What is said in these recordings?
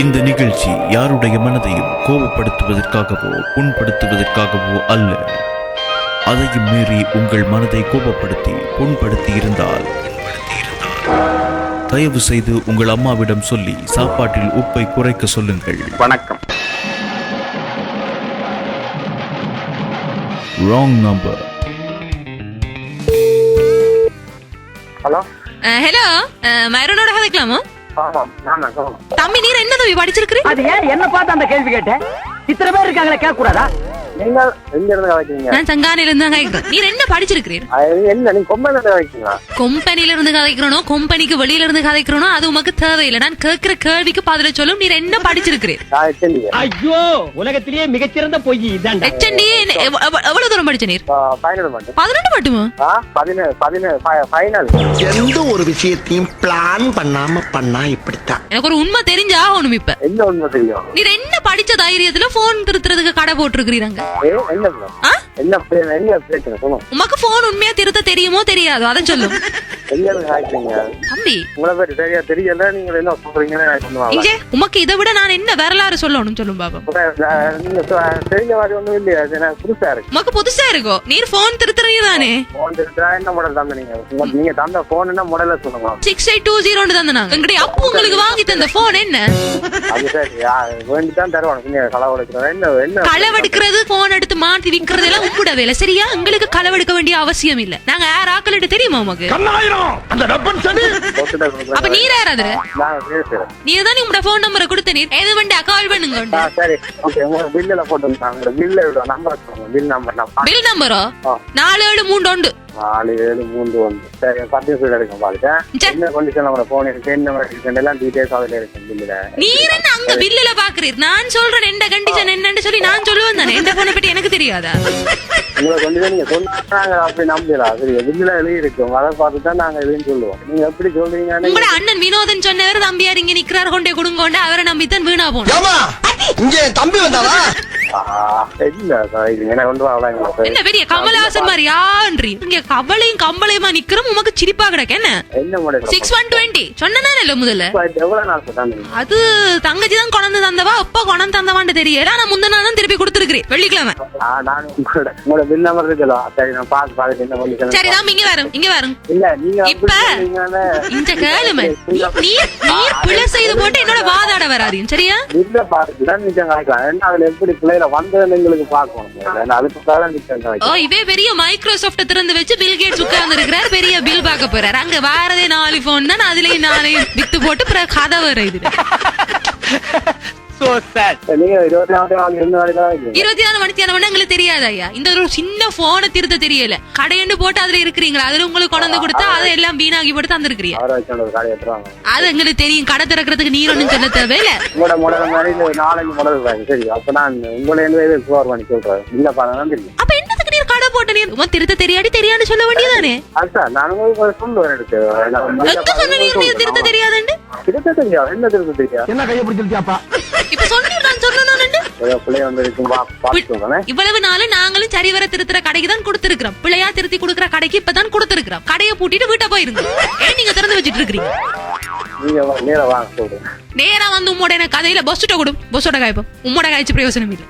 இந்த நிகழ்ச்சி யாருடைய மனதையும் கோபப்படுத்துவதற்காகவோ புண்படுத்துவதற்காகவோ அல்ல. அதையும் மீறி உங்கள் மனதை கோபப்படுத்தி புண்படுத்தி இருந்தால் தயவு செய்து உங்கள் அம்மாவிடம் சொல்லி சாப்பாட்டில் உப்பை குறைக்க சொல்லுங்கள். வணக்கம். ராங் நம்பர் ஹலோ ஹலோ மருனோட கதைக்கலாமா? தம்பி நீர் என்ன தம்பி படிச்சிருக்கிறீ அது ஏன் என்ன பார்த்து அந்த கேள்வி கேட்ட? இத்தனை பேர் இருக்காங்களே கேட்க கூடாதா நீங்கள் எங்க இருந்து கதைக்கிறீங்க நான் சங்கானையில இருந்து தான் கதைக்கிறேன் நீர் என்ன படிச்சிருக்கிறீர்? அது என்ன நீங்க இருந்து கதைக்கிறீங்களா கொம்பனில இருந்து கதைக்கிறனோ கொம்பனிக்கு வெளியில இருந்து கதைக்கிறனோ அது உமக்கு தேவையில்லை. நான் கேட்கிற கேள்விக்கு பதில சொல்லும். நீர் என்ன படிச்சிருக்கிறீர்? ஐயோ உலகத்திலேயே மிகச்சிறந்த பொய் ஹெச்என்டி எவ்வளவு தூரம் படிச்ச நீர் ஃபைனல் மட்டும். ஃபைனல் எந்த ஒரு விஷயத்தையும் பிளான் பண்ணாம பண்ணா இப்படித்தான். எனக்கு ஒரு உண்மை தெரிஞ்சா ஆகணும் இப்ப. என்ன உண்மை தெரியும்? நீர் என்ன படிச்ச தைரியத்துல போன் திருத்துறதுக்கு கடை போட்டிருக்கிறீங்க. உமக்கு போன் உண்மையா திருத்த தெரியுமோ தெரியாதோ? அதை சொல்லும். தம்பி. உமக்கு இதை விட நான் என்ன வரலாறு சொல்லணும் சொல்லும் பாபா. உமக்கு புதுசா இருக்கோ? நீர் போன் திருத்துறீங்க தானே நீங்க? தந்த போன் என்ன மாடல சொல்லுங்க. சிக்ஸ் எயிட் டூ ஜீரோன்னு தந்தாங்க எங்கடைய அப்போ உங்களுக்கு வாங்கி தந்த போன் என்ன? களவெடுக்கிறது போன் எடுத்து மாத்தி விக்கிறது எல்லாம் வேலை. சரியா? உங்களுக்கு களவெடுக்க வேண்டிய அவசியம் இல்ல. நாங்க யார் ஆக்கலிட்டு தெரியுமா உமக்கு? அப்ப நீர் நீர் தான் உங்களோட போன் நம்பரை கொடுத்த நீர். எது வண்டி கால் பண்ணுங்க சரி. ஓகே உங்க பில்லுல போட்டு பில்ல விட நம்பர் பில் நம்பர் பில் நம்பரோ. நாலு ஏழு மூன்று ஒன்று நாலு ஏழு மூன்று ஒன்று சரி பத்து பாருங்க. என்ன கண்டிஷன் நம்ம போன் இருக்கு என்ன இருக்கு எல்லாம் டீடைல்ஸ் அதில் பில்லுல நீர் என்ன அங்க பில்லுல பாக்குறீர்? நான் சொல்றேன் எந்த கண்டிஷன் என்னன்னு சொல்லி நான் சொல்லுவேன் தானே. எந்த போனை பத்தி எனக்கு தெரியாதா? உங்களை கண்டிஷன் நீங்க சொன்னாங்க அப்படி நம்பலாம் சரி பில்லுல எழுதி இருக்கும் அதை பார்த்து தான் நாங்க எதுன்னு சொல்லுவோம். நீங்க எப்படி சொல்றீங்கன்னு உங்களோட அண்ணன் வினோதன் சொன்னவர் தம்பியார் இங்க நிக்கிறார் கொண்டே கொடுங்கோண்டு அவரை நம்பித்தான் வீணா போனோம். ஏமா இங்க தம்பி இது என்ன கொண்டு பெரிய கமலஹாசன் மாதிரி யான்றி இங்க கவலையும் கம்பளையுமா நிக்கிறோம் உமக்கு சிரிப்பா கிடக்கு என்ன? சிக்ஸ் ஒன் டுவெண்ட்டி சொன்னதானே இல்ல முதல்ல? அது தங்கச்சி தான் கொண்டு தந்தவா அப்பா கொண்டு தந்தவான்னு தெரியல நான் முந்தின தான் திருப்பி கொடுத்துருக்கிறேன். வெள்ளிக்கிழமை. சரி தான் இங்க வரும் இங்க வரும். இப்ப இந்த கேளுமை நீ பிழை செய்து போட்டு என்னோட வாதாட வராதீங்க சரியா? இல்ல பாருங்க தான் நிச்சயம் காய்க்கலாம் ஏன்னா அதுல எப்படி பிள்ளைல வந்ததுன்னு எங்களுக்கு பார்க்கணும். ஏன்னா அதுக்கு தான் நிச்சயம் ஓ காய்க்கலாம் இவே பெரிய மைக்ரோசாஃப்ட் திறந்து வச்சு பில் கேட்ஸ் உட்கார்ந்து இருக்கிறார் பெரிய பில் பார்க்க போறாரு. அங்க வாரதே நாலு போன் தான் அதுலயும் நாளையும் வித்து போட்டு கதை வர இது. இருபத்தி நாலு நாளைக்கு மணித்தியானம் எங்களுக்கு தெரியாது ஐயா இந்த ஒரு சின்ன போனை திருத்த தெரியல கடையண்டு போட்டு அதுல இருக்கிறீங்களா அதுல உங்களுக்கு கொண்டு கொடுத்தா அதை எல்லாம் வீணாகி போட்டு தந்திருக்கிறீங்க அது எங்களுக்கு தெரியும் கடை திறக்கிறதுக்கு நீர் ஒண்ணும் சொல்ல தேவையில்ல உங்களோட நாலஞ்சு முடல் இருக்காங்க சரி அப்ப நான் உங்களை சொல்றேன் இல்ல பாருங்க தெரியும் அப்ப நீர் கடை போட்ட நீர். உன் திருத்த தெரியாடி தெரியான்னு சொல்ல வேண்டியதானே? எங்க சொன்ன நீர் நீர் திருத்த தெரியாதுன்னு திருத்த தெரியாது என்ன திருத்த தெரியாது என்ன கையை பிடிச்சிருச்சாப்பா இப்ப சொன்னீர் நான் சொல்றேன் இவ்வளவு நாள் நாங்களும் சரிவர திருத்துற கடைக்கு தான் கொடுத்திருக்கிறோம். பிள்ளையா திருத்தி கொடுக்குற கடைக்கு இப்பதான் கொடுத்திருக்கிறோம். கடையை பூட்டிட்டு வீட்டை போயிருங்க. ஏன் நீங்க திறந்து வச்சிட்டு இருக்கீங்க நீங்க வா- நேரா வந்து உம்மோட எனக்கு கதையில பஸ்ஸுட்ட கொடு. பஸ்ஸோட காய்ப்போம் உம்மோட காய்ச்சி பிரயோசனம் இல்லை.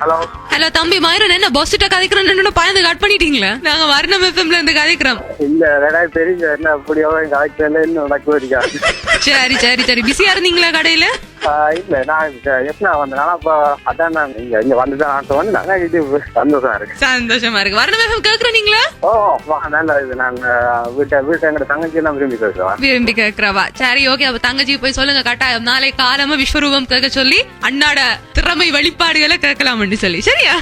ஹலோ. ஹலோ தம்பி மயூரன் என்ன பஸ்ஸுட்ட கதைக்கிறோம் பயந்து கட் பண்ணிட்டீங்களா? நாங்க வர்ணம் எஃப்எம்ல இருந்து கதைக்கிறோம். இல்ல ரெண்டாயிரம் தெரியுங்க என்ன அப்படியோ இன்னும் நடக்க சரி சரி சரி. பிஸியா இருந்தீங்களா கடையில? இல்ல நான் எப்ப வந்தேன்? ஆனா அப்ப அதான் நான் இங்க இங்க வந்து இது சந்தோஷம் இருக்கு. சந்தோஷமா இருக்கு. வர்ணம் எஃப்எம் கேக்குறீங்களா ஓ வா நல்லா இது நான் வீட்டை வீட்டை தங்கச்சி நான் விரும்பி பேசுவேன் விரும்பி கேக்குறவா? சரி ஓகே. அப்ப தங்கச்சி போய் சொல்லுங்க. கட்டாயம். நாளை காலமா விஸ்வரூபம் கேட்க சொல்லி அண்ணாட திறமை வெளிப்பாடுகளை கேட்கலாம்னு சொல்லி. சரியா?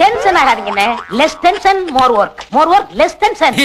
Tension ஆகாதீங்கண்ணே less tension more work more work less tension